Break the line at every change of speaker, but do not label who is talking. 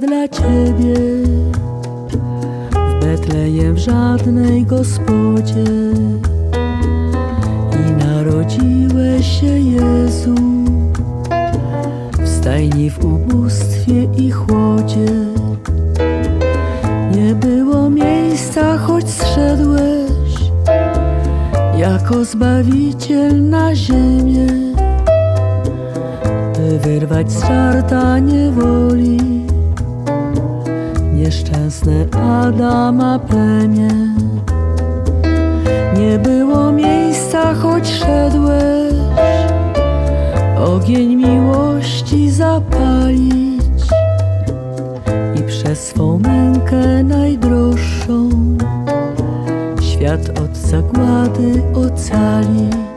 dla ciebie. W Betlejem w żadnej gospodzie. I narodziłeś się Jezu. W stajni w ubóstwie i chłodzie. Nie było miejsca choć zszedłeś. Jako zbawiciel na ziemię. By wyrwać z żarta nieszczęsne Adama plemię. Nie było miejsca, choć szedłeś, ogień miłości zapalić i przez swą mękę najdroższą świat od zagłady ocalić.